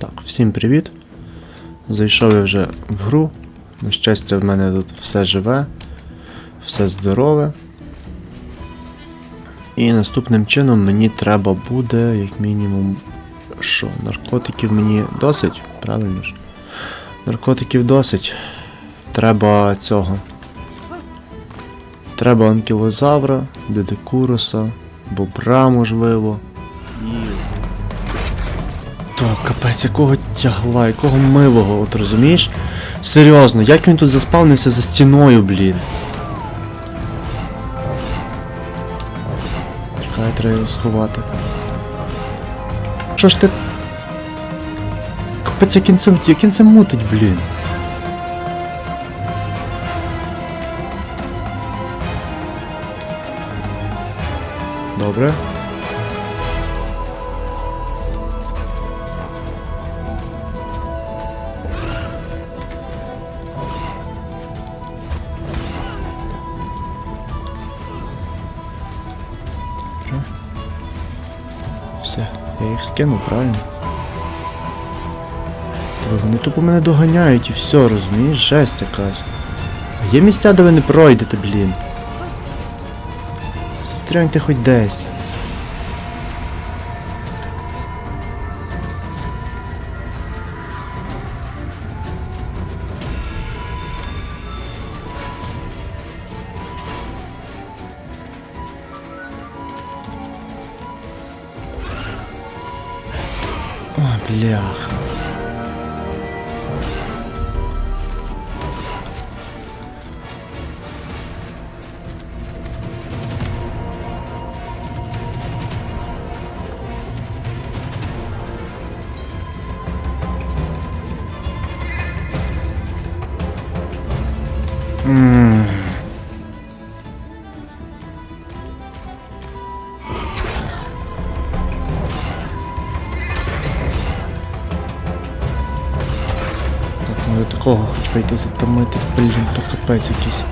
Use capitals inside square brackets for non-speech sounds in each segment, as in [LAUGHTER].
Так, всім привіт. Зайшов я вже в гру. На щастя, в мене тут все живе, все здорове. І наступним чином мені треба буде, як мінімум, що? Наркотиків мені досить, правильно ж? Наркотиків досить. Треба цього. Треба анкілозавра, дедекуруса, бобра, можливо. І так, капець, якого тягла, якого милого, от розумієш? Серйозно, як він тут заспавнився за стіною, блін. Чекай, треба його сховати. Що ж ти. Капець, як він це, як він це мутить, блін. Добре. Я скинув, правильно? Та Вони тупо мене доганяють і все, розумієш? Жесть якась. А є місця, де ви не пройдете, блін. Застряньте хоч десь. Затомити, блін, то капець якийсь.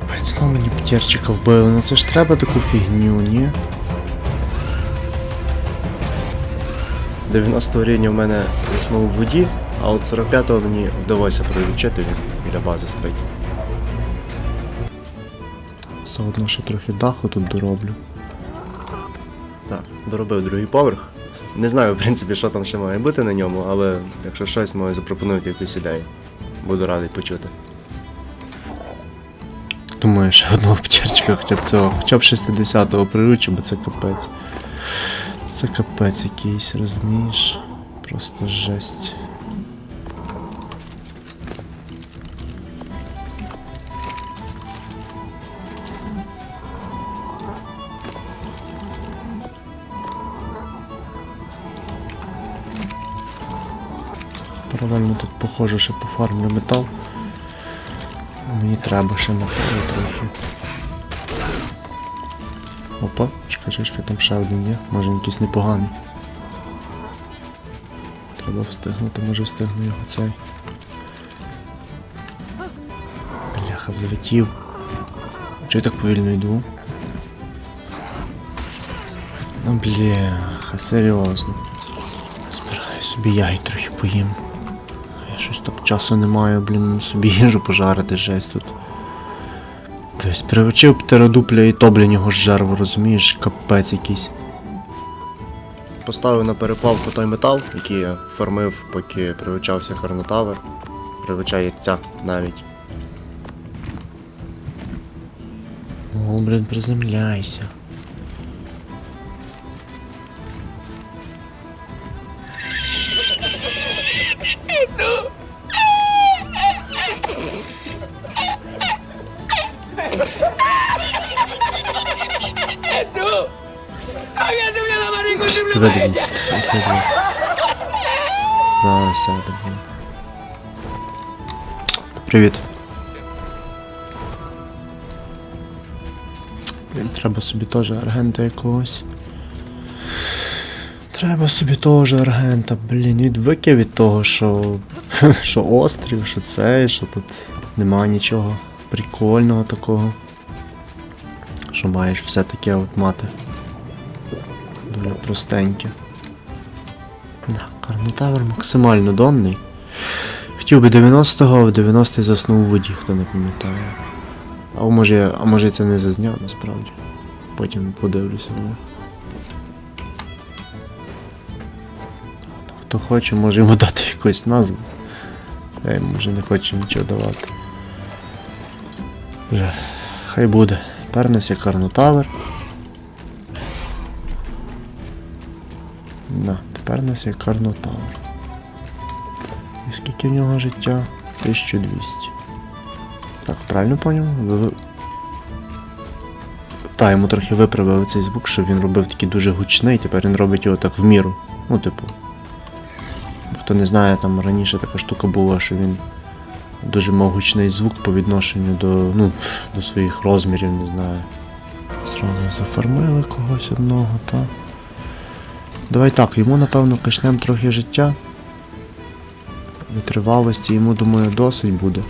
Капець, ну мені п'єрчика вбили, ну це ж треба таку фігню, ні? 90 рівня в мене заснув в воді, а от 45-го мені вдалося приручити, він біля бази спить. Заодно ще трохи даху тут дороблю. Так, доробив другий поверх. Не знаю, в принципі, що там ще має бути на ньому, але якщо щось маю запропонуйте якусь ідею. Буду радий почути. Думаю, ще одного птірчика хоча б цього, хоча б 60-го приручу, бо це капець. Це капець якийсь, розумієш? Просто жесть. Паралельно тут похоже, що пофармлю метал. Мені треба ще металу трохи. Опа, чекай, чекай, там ще один є. Може він якийсь непоганий. Треба встигнути, може встигну його цей. Бляха, влетів. Чого я так повільно йду? Ну бляха, серйозно. Збираю собі ягід трохи поїм. Щось так часу не маю, блін, собі їжу пожарити, жесть тут. Тобто приручив птеродупля і то, блін, його жерво, розумієш, капець якийсь. Поставив на переплавку той метал, який я формив, поки приручався Харнотавер. Приручає яйця навіть. О, блін, приземляйся. Тебе дивіться, відходи. Зараз сяде. блін. Привіт. Блін, треба собі теж аргента якогось. Треба собі того ж аргента, блін, відвики від того, що. [LAUGHS] що острів, що це, що тут нема нічого прикольного такого. Що маєш все таке от мати. Дуже простеньке. Да, Карнотавр максимально донний. Хотів би 90-го, а в 90-й заснув у воді, хто не пам'ятає. А може, а може це не зазняв насправді. Потім подивлюся. Ну. Хто хоче, може йому дати якусь назву. Я йому вже не хочу нічого давати. Вже, хай буде. Тепер нас є Карнотавр. Да, тепер у нас є Карнотавр. І скільки в нього життя? 1200. Так, правильно поняв? Ви... Та, йому трохи виправили цей звук, щоб він робив такий дуже гучний, тепер він робить його так в міру. Ну, типу. Хто не знає, там раніше така штука була, що він дуже мав гучний звук по відношенню до, ну, до своїх розмірів, не знаю. Зразу зафармили когось одного, та. Давай так, йому напевно качнемо трохи життя. Витривалості йому, думаю, досить буде.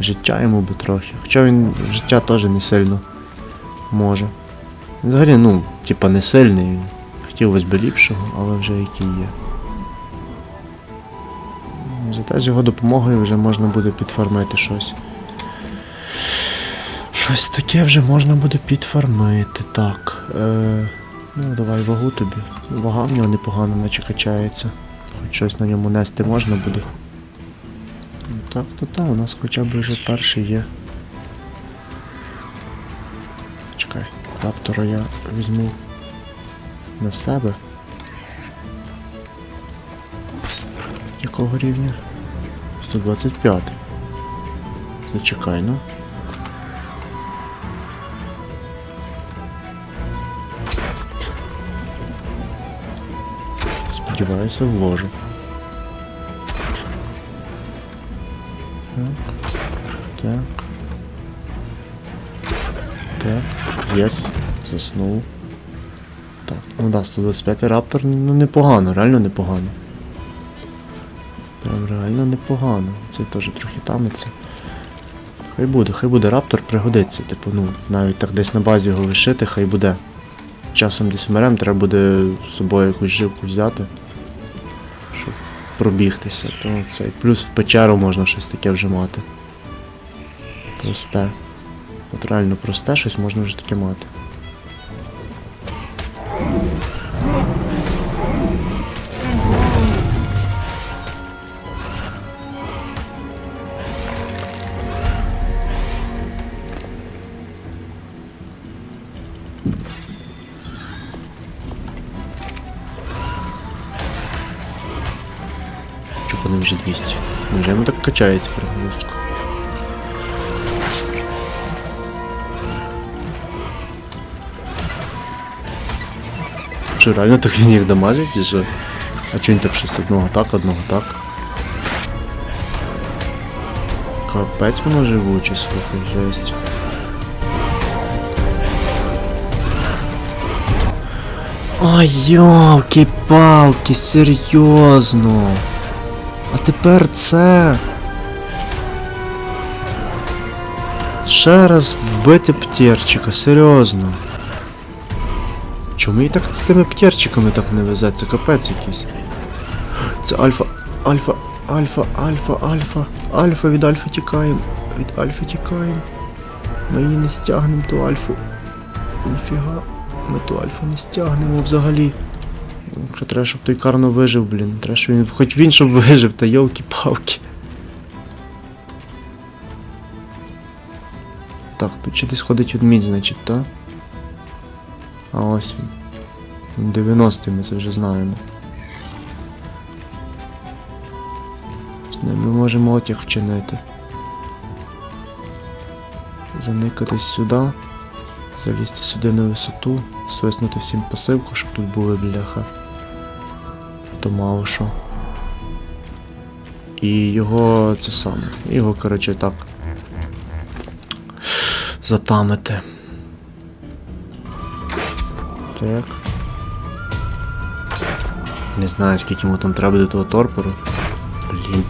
Життя йому би трохи. Хоча він життя теж не сильно може. Взагалі, ну, типа не сильний. Хотілося б ліпшого, але вже який є. Зате з його допомогою вже можна буде підфармити щось. Щось таке вже можна буде підфармити. Так. Е, ну, давай вагу тобі. Вага в нього непогано наче качається. Хоч щось на ньому нести можна буде. Ну, Так, то так, у нас хоча б вже перший є. Чекай, раптора я візьму на себе. Якого рівня? 125. Зачекай, ну. Сподіваюся, вложу. Так. Так. Єс. Заснув. Так, ну да, 125 раптор, ну непогано, реально непогано. Прям реально непогано. Цей теж трохи тамиться. Хай буде, хай буде раптор пригодиться. Типу, ну, навіть так десь на базі його лишити, хай буде. Часом десь вмерем, треба буде з собою якусь жилку взяти. Пробігтися. То цей. Плюс в печеру можна щось таке вже мати. Просте. От реально просте щось можна вже таке мати. Чого по ним вже 200? Невже йому так качається перегрузка? Що, реально так він їх дамажить чи що? А чого він так щось одного так, одного так? Капець воно живуче, слухай, жесть. Ай, йолки-палки, серйозно. А тепер це. Ще раз вбити птєрчика, серйозно. Чому і так з тими птєрчиками так не везе? Це капець якийсь. Це альфа, альфа, альфа, альфа, альфа, альфа від альфа тікаємо. Від альфа тікаємо. Ми її не стягнемо ту альфу. Ніфіга. Ми ту альфу не стягнемо взагалі. Якщо треба, щоб той Карно вижив, блін. Треба, щоб він. Хоч він щоб вижив, та йолки-палки. Так, тут ще десь ходить ведмідь, значить, та? А ось. Він 90-й, ми це вже знаємо. Ми можемо отяг вчинити. Заникатись сюди, залізти сюди на висоту, свиснути всім пасивку, щоб тут були бляха. То що. І його це саме. Його, коротше, так. Затамити. Так. Не знаю, скільки йому там треба до того торпору. Блін.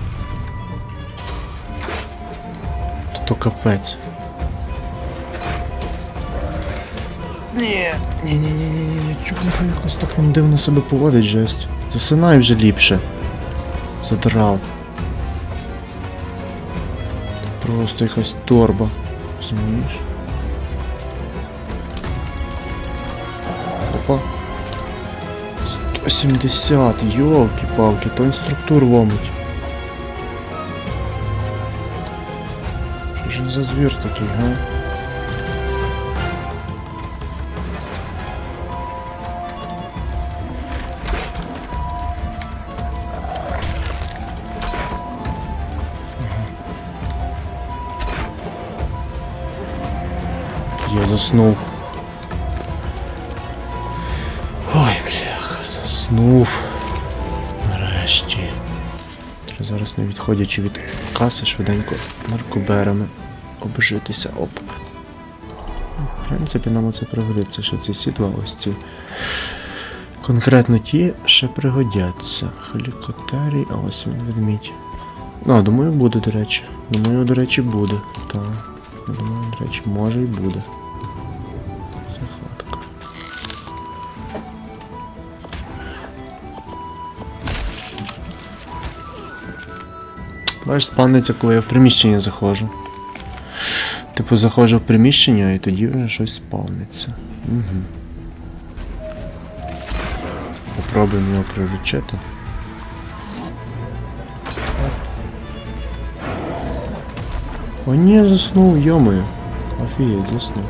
То, то капець. Ні, ні, ні, ні, ні, ні, чубника якось так він дивно себе поводить, жесть. Засинай вже ліпше. Задрав. Просто якась торба. Розумієш? Опа. 170, йолки-палки, то інструктор ломить. Що ж він за звір такий, га? Заснув. Ой, бляха, заснув. Нарешті. Зараз не відходячи від каси швиденько наркоберами обжитися оп. В принципі, нам оце пригодиться, що ці сідла ось ці. Конкретно ті ще пригодяться. Хелікотерій, а ось він ведмідь. А, думаю, буде, до речі. Думаю, до речі, буде. Так. Думаю, до речі, може і буде. Бачиш, спавниться, коли я в приміщення заходжу. Типу заходжу в приміщення і тоді вже щось спавниться. Угу. Попробуємо його приручити. О, ні, заснув, йомою. Офігеть, заснув.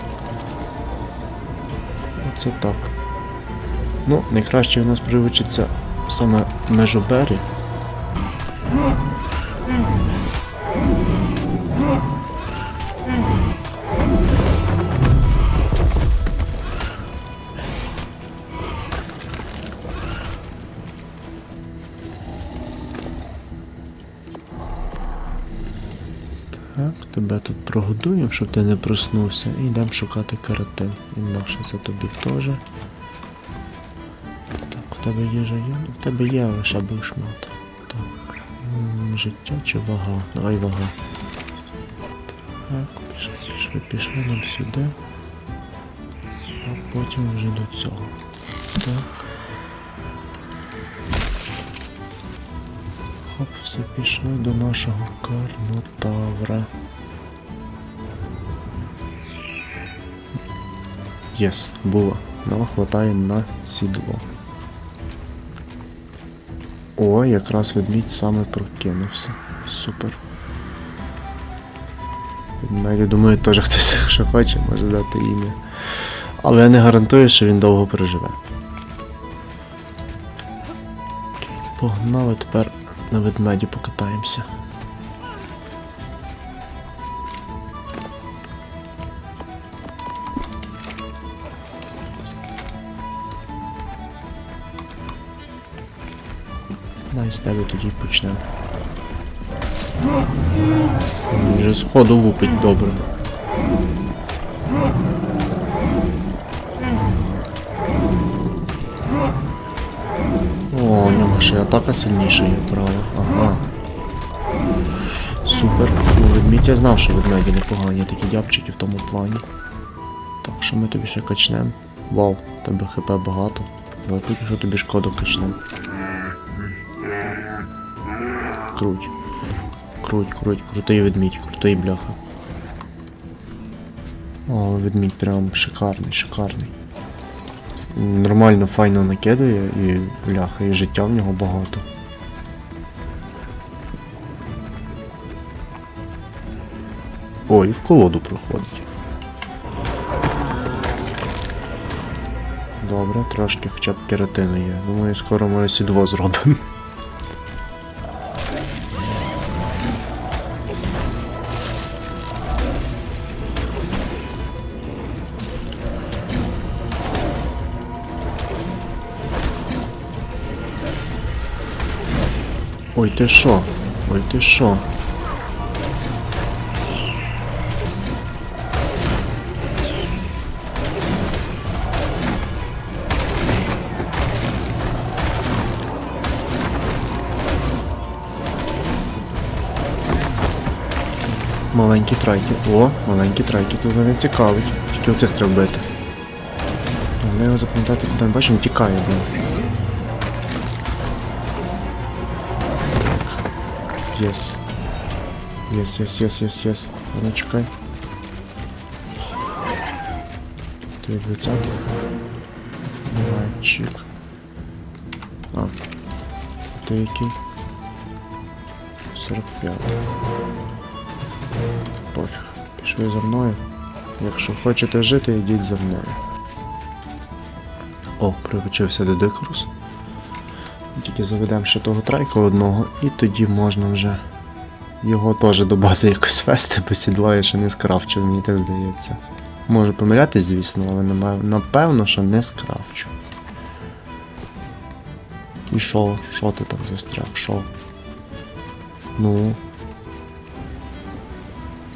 Оце так. Ну, найкраще у нас привичиться саме межобері. Так, тебе тут прогодуємо, щоб ти не проснувся, і йдемо шукати каратин. Інакше це тобі теж. Так, в тебе є? Ну, В тебе є лише бушмат. Життя чи вага? Давай вага. Так, пішли, пішли, пішли нам сюди. А потім вже до цього. Так. Хоп, все пішло до нашого карнотавра. Єс, було. Нам хватає на сідло. О, якраз ведмідь саме прокинувся. Супер. Ведмеді, думаю, теж хтось, якщо хоче, може дати ім'я. Але я не гарантую, що він довго переживе. Окей, погнали тепер на ведмеді покатаємося. Дай з тебе тоді почнемо. Вже сходу лупить добре. О, у нього ще атака сильніша є, право. Ага. Супер. Ну, ведмідь я знав, що ведмеді непогані такі дябчики в тому плані. Так, що ми тобі ще качнемо? Вау, тебе хп багато. Давай поки що тобі шкоду качнемо. Круть. Круть, круть, крутий ведмідь, крутий бляха. О, ведмідь прям шикарний, шикарний. Нормально, файно накидає і бляха, і життя в нього багато. О, і в колоду проходить. Добре, трошки хоча б кератину є. Думаю, скоро ми сідво зробимо. Ой, ти що? Ой, ти шо. Маленькі трайки. О, маленькі трайки тут вони цікавить. Тільки оцих треба бити. Вони його запам'ятати, куди бачимо, тікає, блин. Єс. Єс, єс, єс, єс, єс. А ну чекай. Ти 20. Давай, чик. А. А який? 45. Пофіг. Пішли за мною. Якщо хочете жити, йдіть за мною. О, привчився до Дикрус. Тільки заведемо ще того трайка одного, і тоді можна вже його теж до бази якось вести, бо сідла я ще не скрафчив, мені так здається. Можу помилятись, звісно, але напевно, що не скрафчу. І що? Що ти там застряг? Що? Ну.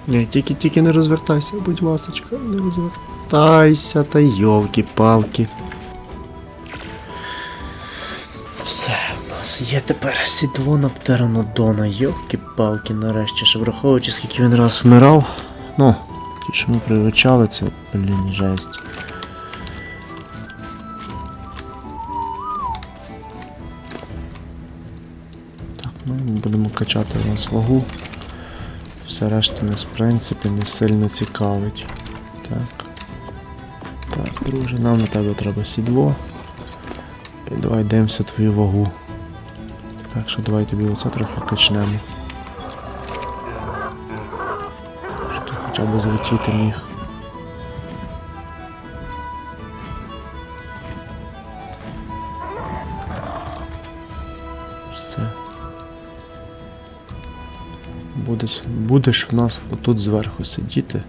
Ні, тільки, тільки не розвертайся, будь ласочка, не розвертайся, та йовки-палки. Є тепер сідло на птеранодона, йовки-палки, нарешті, ще враховуючи, скільки він раз вмирав. Ну, ті, що ми приручали, це, блін, жесть. Так, ну будемо качати у нас вагу. Все решта нас, в принципі, не сильно цікавить. Так. Так, друже, нам на тебе треба сідло. І давай дивимося твою вагу. Так що давай тобі оце трохи качнемо. Що ти хоча б злетіти міг. Все. Будеш, будеш в нас отут зверху сидіти.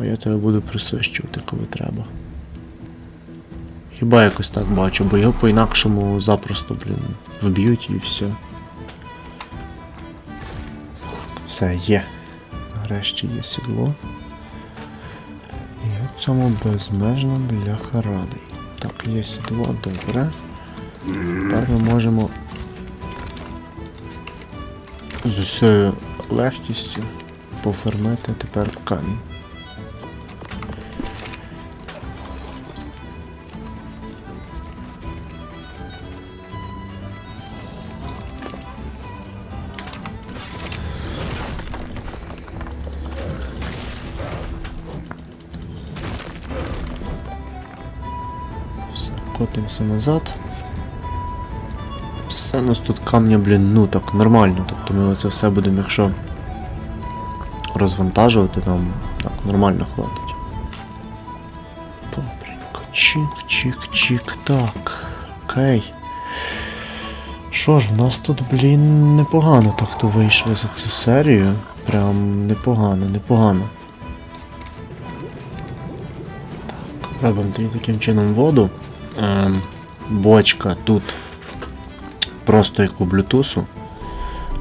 А я тебе буду присвищувати, коли треба. Хіба якось так бачу, бо його по-інакшому запросто, блін, вб'ють і все. Все, є. Нарешті є сідло. І я цьому безмежно бляха радий. Так, є сідло, добре. Тепер ми можемо з усією легкістю пофермити тепер камінь. Котимося назад. Все у нас тут камня, блін, ну так нормально. Тобто ми оце все будемо, якщо розвантажувати, нам так нормально хватить. Добренько. Чик-чик-чик. Так. Окей. Що ж, в нас тут, блін, непогано так то вийшло за цю серію. Прям непогано, непогано. Так, робимо таким чином воду. Ем, бочка тут просто як у Bluetooth.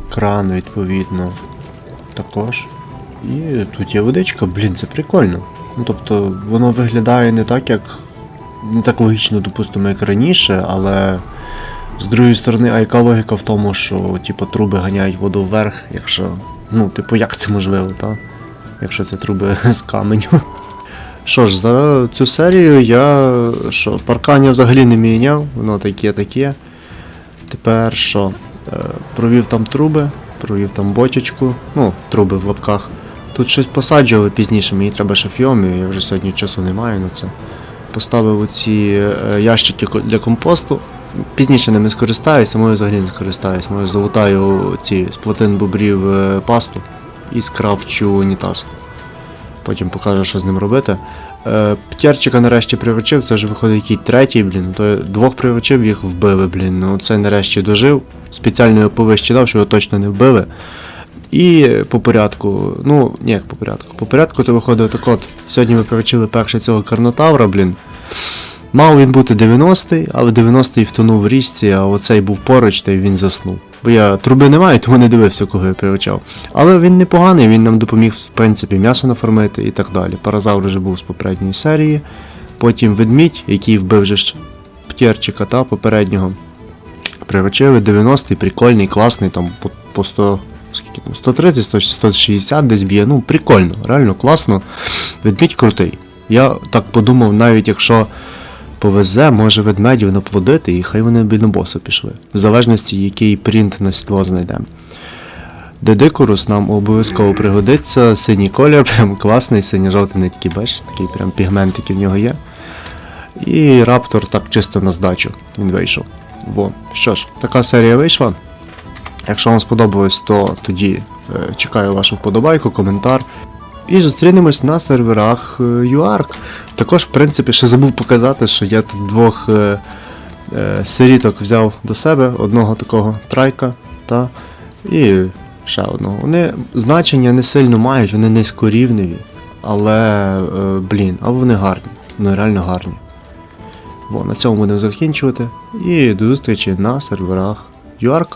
Кран, відповідно, також. І тут є водичка, блін, це прикольно. Ну, тобто, воно виглядає не так, як. Не так логічно, допустимо, як раніше, але з другої сторони, а яка логіка в тому, що типу, труби ганяють воду вверх, якщо. Ну, типу, як це можливо, та? Якщо це труби [LAUGHS] з каменю. Що ж, за цю серію я що, паркання взагалі не міняв, воно таке-таке. Тепер що? Е, провів там труби, провів там бочечку, ну, труби в лапках. Тут щось посаджували пізніше, мені треба ще фіомію, я вже сьогодні часу не маю на це. Поставив оці е, ящики для компосту. Пізніше ними скористаюся, мою взагалі не скористаюсь. Мою залутаю ці з плотин бобрів е, пасту і скрафчу унітаз. Потім покажу, що з ним робити. Е, П'терчика нарешті приручив, це вже виходить який третій, блін. То двох приручив, їх вбили, блін. Ну це нарешті дожив. Спеціально його повище дав, що його точно не вбили. І по порядку, ну, ні, як по порядку. По порядку то виходить так от. Сьогодні ми приручили перше цього карнотавра, блін. Мав він бути 90-й, але 90-й втонув в річці, а оцей був поруч, та й він заснув. Бо я труби не маю, тому не дивився, кого я приручав. Але він непоганий, він нам допоміг, в принципі, м'ясо нафармити і так далі. Паразавр вже був з попередньої серії. Потім ведмідь, який вбив же птєрчика та попереднього. Приручили 90-й, прикольний, класний, там по, по 100 скільки там, 130-160 десь б'є. Ну, прикольно, реально класно. Ведмідь крутий. Я так подумав, навіть якщо повезе, може ведмедів наплодити, і хай вони б на боса пішли. В залежності, який принт на сідло знайдемо. Дедикурус нам обов'язково пригодиться. Синій колір, [LAUGHS] прям класний, синьо-жовтий не такий, бачиш, такий прям пігмент, який в нього є. І раптор так чисто на здачу він вийшов. Во. Що ж, така серія вийшла. Якщо вам сподобалось, то тоді е, чекаю вашу вподобайку, коментар. І зустрінемось на серверах е, UARC. Також, в принципі, ще забув показати, що я тут двох е, е, сиріток взяв до себе, одного такого трайка та і ще одного. Вони значення не сильно мають, вони низькорівневі, але, е, блін, але вони гарні. Вони реально гарні. Во, на цьому будемо закінчувати. І до зустрічі на серверах UARC.